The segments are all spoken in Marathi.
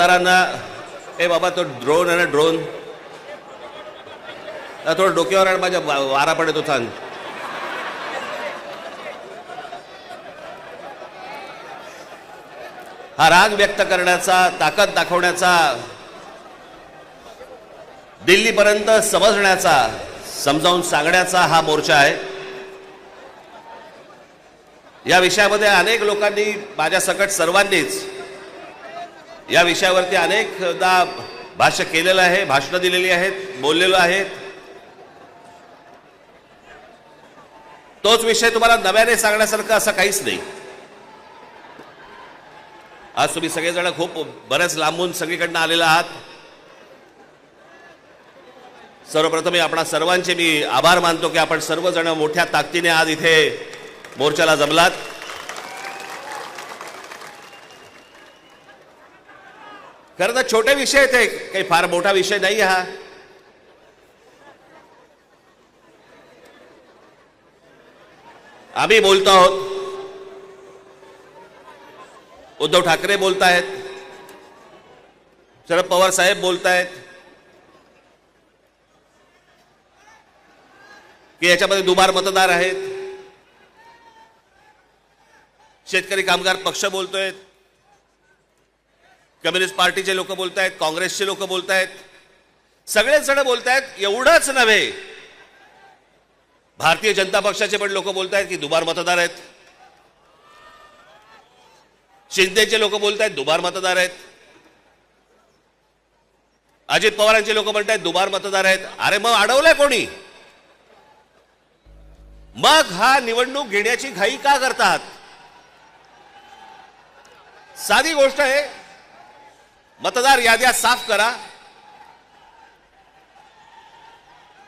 मतदारांना ए बाबा तो ड्रोन आहे ना ड्रोन थोडं डोक्यावर आण माझ्या वारा पडत होता हा राग व्यक्त करण्याचा ताकद दाखवण्याचा दिल्लीपर्यंत समजण्याचा समजावून सांगण्याचा हा मोर्चा आहे. या विषयामध्ये अनेक लोकांनी माझ्या सकट सर्वांनीच या विषयावरती अनेकदा भाष्य केलेलं आहे भाषणं दिलेली आहेत बोललेलो आहेत. तोच विषय तुम्हाला नव्याने सांगण्यासारखं असं काहीच नाही. आज तुम्ही सगळेजण खूप बऱ्याच लांबून सगळीकडनं आलेला आहात. सर्वप्रथम आपणा सर्वांचे मी आभार मानतो की आपण सर्वजण मोठ्या ताकदीने आज इथे मोर्चाला जमलात. खरं तर छोटे विषय आहेत काही फार मोठा विषय नाही हा. आम्ही बोलतो आहोत. उद्धव ठाकरे बोलतायत. शरद पवार साहेब बोलतायत. की याच्यामध्ये दुबार मतदार आहेत. शेतकरी कामगार पक्ष बोलतोय कम्युनिस्ट पार्टीचे लोक बोलतायत काँग्रेसचे लोक बोलतायत. सगळेच जण बोलतायत एवढंच नव्हे. भारतीय जनता पक्षाचे पण लोक बोलतायत की दुबार मतदार आहेत. शिंदेचे लोक बोलतायत दुबार मतदार आहेत. अजित पवारांचे लोक म्हणतायत दुबार मतदार आहेत. अरे मग अडवलंय कोणी? मग हा निवडणूक घेण्याची घाई का करतात? साधी गोष्ट आहे मतदार याद्या साफ करा.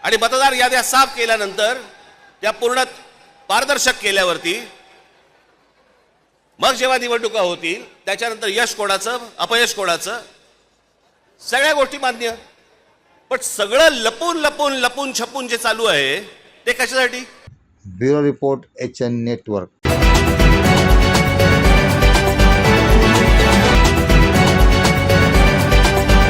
आणि मतदार याद्या साफ केल्यानंतर त्या पूर्ण पारदर्शक केल्यावरती मग जेव्हा निवडणुका होतील त्याच्यानंतर यश कोणाचं अपयश कोणाचं सगळ्या गोष्टी मान्य. पण सगळं लपून लपून लपून छपून जे चालू आहे ते कशासाठी? Bureau report H N network.